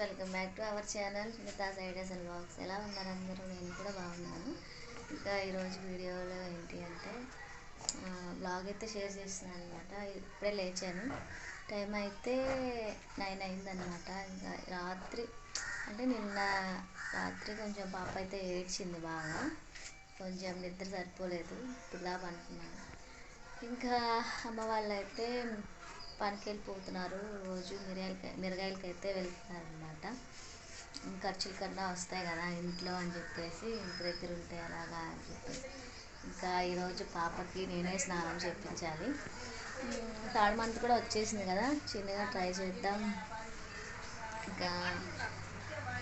Welcome back to our channel మిగతాస్ ideas and blogs ఎలా ఉన్నారు అందరూ? నేను కూడా బాగున్నాను. ఇంకా ఈరోజు వీడియోలో ఏంటి అంటే బ్లాగ్ అయితే షేర్ చేస్తున్నాను అనమాట ఇప్పుడే లేచాను. టైం అయితే నైన్ అయిందనమాట ఇంకా రాత్రి అంటే నిన్న రాత్రి కొంచెం పాప అయితే ఏడ్చింది బాగా. కొంచెం నిద్ర సరిపోలేదు. ఇప్పుడు దా అనుకున్నాను. ఇంకా అమ్మ వాళ్ళు అయితే పనికి వెళ్ళిపోతున్నారు రోజు మిరియాలకి మిరగాయలకి అయితే వెళ్తున్నారు అనమాట ఖర్చులు కన్నా వస్తాయి కదా ఇంట్లో అని చెప్పేసి ఇంటి దగ్గర ఉంటాయి అలాగా అని చెప్పేసి. ఇంకా ఈరోజు పాపకి నేనే స్నానం చేయించాలి థర్డ్ మంత్ కూడా వచ్చేసింది కదా చిన్నగా ట్రై చేద్దాం. ఇంకా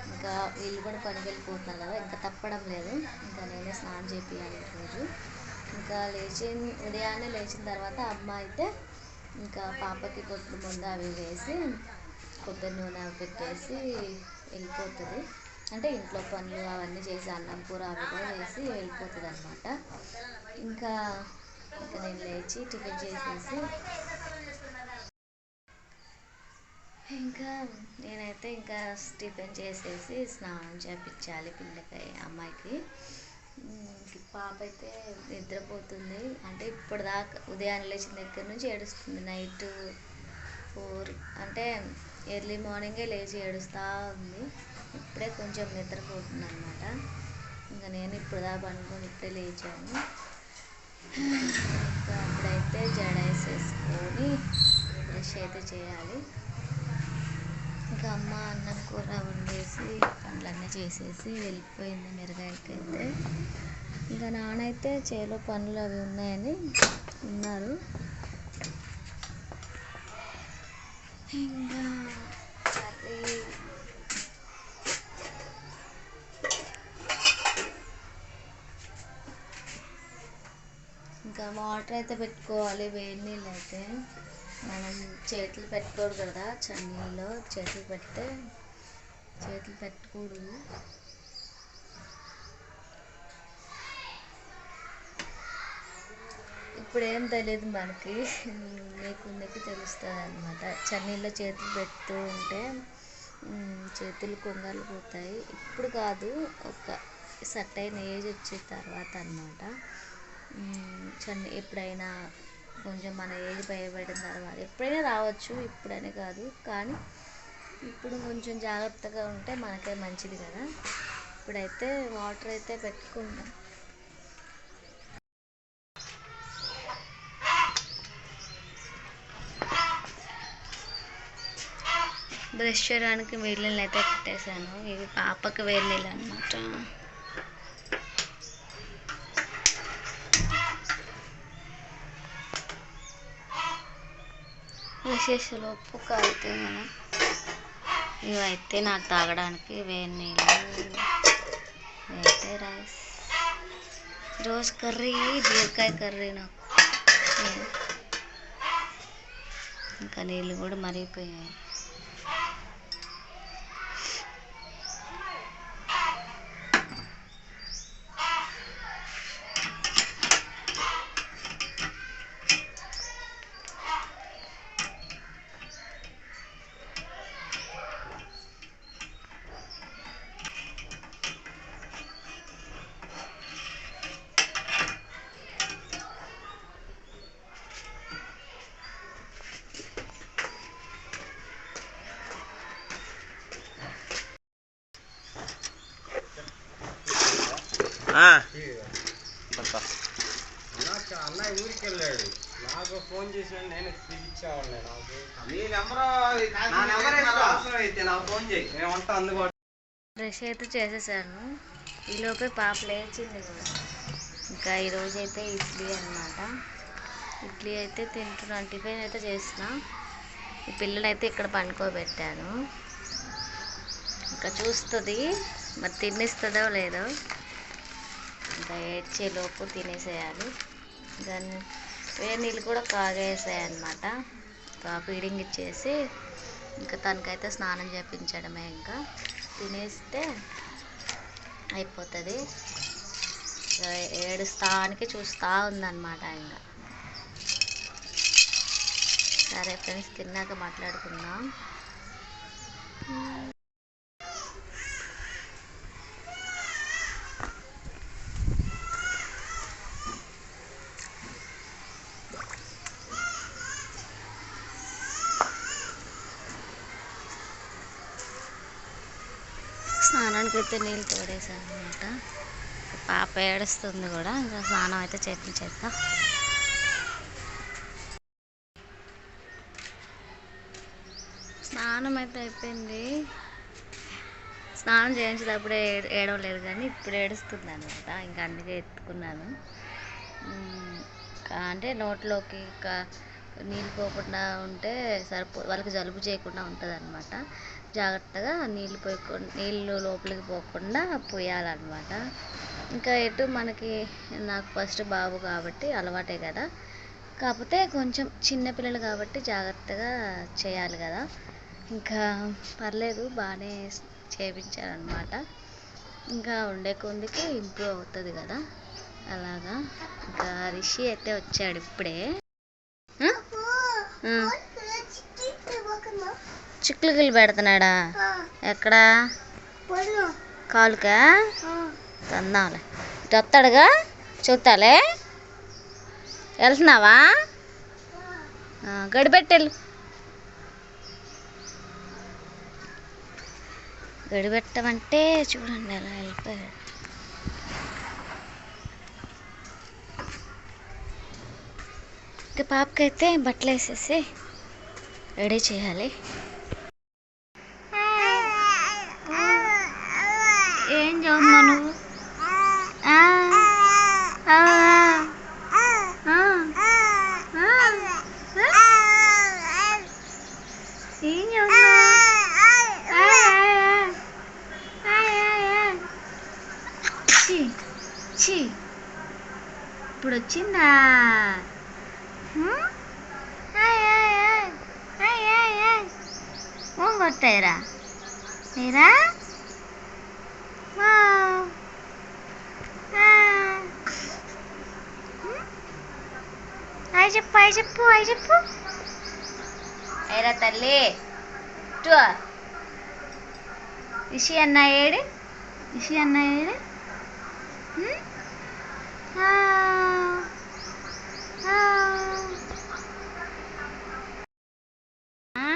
ఇంకా వీళ్ళు కూడా పనికి వెళ్ళిపోతున్నారు కదా ఇంకా తప్పడం లేదు. ఇంకా నేనే స్నానం చేపియాలి రోజు ఇంకా లేచి ఉదయాన్నే లేచిన తర్వాత అమ్మ అయితే ఇంకా పాపకి కొట్టు ముందు అవి వేసి కొబ్బరి నూనె పెట్టేసి వెళ్ళిపోతుంది. అంటే ఇంట్లో పనులు అవన్నీ చేసి అన్నం కూర అవి కూడా వేసి వెళ్ళిపోతుంది అనమాట ఇంకా ఇంకా నేను లేచి టిఫిన్ చేసేసి ఇంకా నేనైతే ఇంకా టిఫిన్ చేసేసి స్నానం చేపించాలి పిల్లకి అమ్మాయికి. పాప అయితే నిద్రపోతుంది. అంటే ఇప్పుడు దాకా ఉదయాన్నే లేచిన దగ్గర నుంచి ఏడుస్తుంది. నైట్ ఫోర్ అంటే ఎర్లీ మార్నింగే లేచి ఏడుస్తూ ఉంది. ఇప్పుడే కొంచెం నిద్రపోతుంది అనమాట ఇంకా నేను ఇప్పుడు దాకా పనుకొని ఇప్పుడే లేచాను. ఇంకా అప్పుడైతే జడ వేసేసుకొని బ్రష్ అయితే చేయాలి. ఇంకా అమ్మ అన్నం కూర వండేసి పనులన్నీ చేసేసి వెళ్ళిపోయింది మిరగాయలకి ఇంకా నానైతే చేలో పనులు అవి ఉన్నాయని ఉన్నారు. ఇంకా కర్రీ ఇంకా వాటర్ అయితే పెట్టుకోవాలి వేడి నీళ్ళు అయితే. మనం చేతులు పెట్టుకోడు కదా చన్నీళ్ళు చేతులు పెడితే చేతులు పెట్టకూడదు. ఇప్పుడు ఏం తెలియదు మనకి. మీకు మీకు తెలుస్తుంది అనమాట చన్నీళ్ళ చేతులు పెడుతూ ఉంటే చేతులు కొంగలు పోతాయి. ఇప్పుడు కాదు ఒక సర్టైన్ ఏజ్ వచ్చిన తర్వాత అనమాట చన్ని ఎప్పుడైనా కొంచెం మన ఏజ్ భయపడిన తర్వాత ఎప్పుడైనా రావచ్చు ఇప్పుడనే కాదు కానీ ఇప్పుడు కొంచెం జాగ్రత్తగా ఉంటే మనకే మంచిది కదా. ఇప్పుడైతే వాటర్ అయితే పెట్టుకుంటాం బ్రష్ చేయడానికి వేడి నీళ్ళు అయితే పెట్టేశాను. ఇవి పాపకి వేడి నీళ్ళు అనమాట ఉప్పు కాగితే మనం. ఇవైతే నాకు తాగడానికి వేడి నీళ్ళు అయితే రైస్. రోజు కర్రీ బీరకాయ కర్రీ నాకు. ఇంకా నీళ్ళు కూడా మరిగిపోయాయి. అన్నయ్య ఊరికి వెళ్ళాడు నాకు ఫోన్ చేసాడు నేను ఇచ్చేవాడిని నాకు నీ నెంబర్ నా నెంబర్ అవసరం అయితే నాకు ఫోన్ చేయి. నేను ఉంటా అందుబాటు బ్రష్ అయితే చేసేసాను. ఈలోపే పాప లేచింది కూడా. ఇంకా ఈరోజు అయితే ఇడ్లీ అనమాట ఇడ్లీ అయితే తింటున్నాను. టిఫిన్ అయితే చేసిన ఈ పిల్లలైతే ఇక్కడ పండుకోబెట్టాను. ఇంకా చూస్తుంది. మరి తినేస్తుందో లేదో. ఇంకా ఏడ్చేలోపు తినేసేయాలి. దాన్ని వేడి నీళ్ళు కూడా కాగేసాయన్నమాట ఫీడింగ్ ఇచ్చేసి ఇంకా తనకైతే స్నానం చేయించడమే ఇంకా. తినేస్తే అయిపోతుంది. ఏడుస్తానికి చూస్తూ ఉందన్నమాట ఇంకా సరే ఫ్రెండ్స్ తిన్నాక మాట్లాడుకుందాం. స్నానానికి అయితే నీళ్ళు తోడేసాను అనమాట పాప ఏడుస్తుంది కూడా. ఇంకా స్నానం అయితే చేపించేద్దాం స్నానం అయితే అయిపోయింది. స్నానం చేయించేటప్పుడే ఏడవలేదు కానీ ఇప్పుడు ఏడుస్తుంది అనమాట ఇంకా అందుకే ఎత్తుకున్నాను. అంటే నోట్లోకి ఇంకా నీళ్ళు పోకుండా ఉంటే సరిపో వాళ్ళకి జలుబు చేయకుండా ఉంటుంది అనమాట జాగ్రత్తగా నీళ్ళు పోయకుండా నీళ్ళు లోపలికి పోకుండా పోయాలన్నమాట. ఇంకా ఎటు మనకి నాకు ఫస్ట్ బాబు కాబట్టి అలవాటే కదా. కాకపోతే కొంచెం చిన్నపిల్లలు కాబట్టి జాగ్రత్తగా చేయాలి కదా. ఇంకా పర్లేదు బాగానే చేయించారనమాట ఇంకా ఉండే కొందికి ఇంప్రూవ్ అవుతుంది కదా. అలాగా. ఇంకా రిషి అయితే వచ్చాడు ఇప్పుడే. ఆ. చిక్కులుగిలు పెడుతున్నాడా? ఎక్కడా? కాలుకా? తందాంలే. ఇటు వస్తాడుగా? చూస్తాలే? వెళ్తున్నావా? గడిపెట్టెళ్ళు. గడిపెట్టమంటే చూడండి ఎలా వెళ్ళిపోయాడు. ఇక పాపకైతే బట్టలు వేసేసి రెడీ చేయాలి ఏం చదువుతున్నావు నువ్వు ఏం చదువుతున్నావు ఛీ, ఛీ. ఇప్పుడు వచ్చిందా హ్మ్? ఆయ్, మీరా అయి చెప్పు అయి చెప్పు అయి చెప్పు. అయిరా తల్లి. టూ ఇషి అన్న ఏడు. ఇషి అన్న ఏడు. ఆ?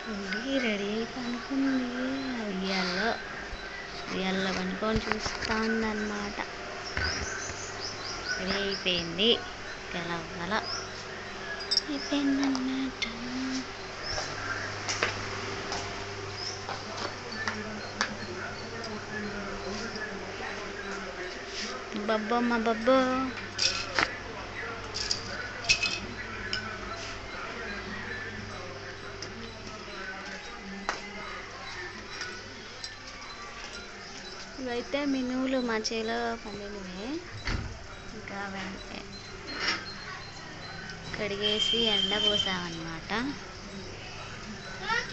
పులి రెడీ అయి పనుకుంది ఉయ్యాల్లో ఉయ్యాల్లో పనుకొని చూస్తూ ఉందన్నమాట రెడీ అయిపోయింది. గలవల అయిపోయిందన్నమాట. బబ్బమ్మ బబ్బో. ఇవైతే మినువులు మా చేలో పండినవి. ఇంకా వెంట కడిగేసి ఎండ పోసామన్నమాట.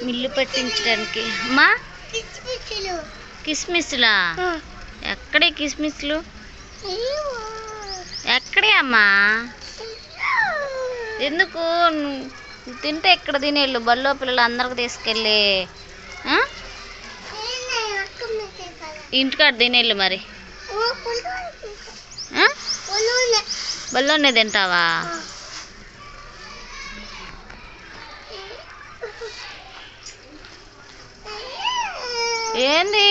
మిల్లు పట్టించడానికి. అమ్మా! కిస్మిస్లా. ఎక్కడే కిస్మిస్లు? ఎక్కడే అమ్మా? ఎందుకు? తింటే ఎక్కడ తినేళ్ళు బల్లో పిల్లలు అందరికి తీసుకెళ్ళి? ఇంటికాడ తినేళ్ళు మరి. బల్లోనే తింటావా? ఏంది?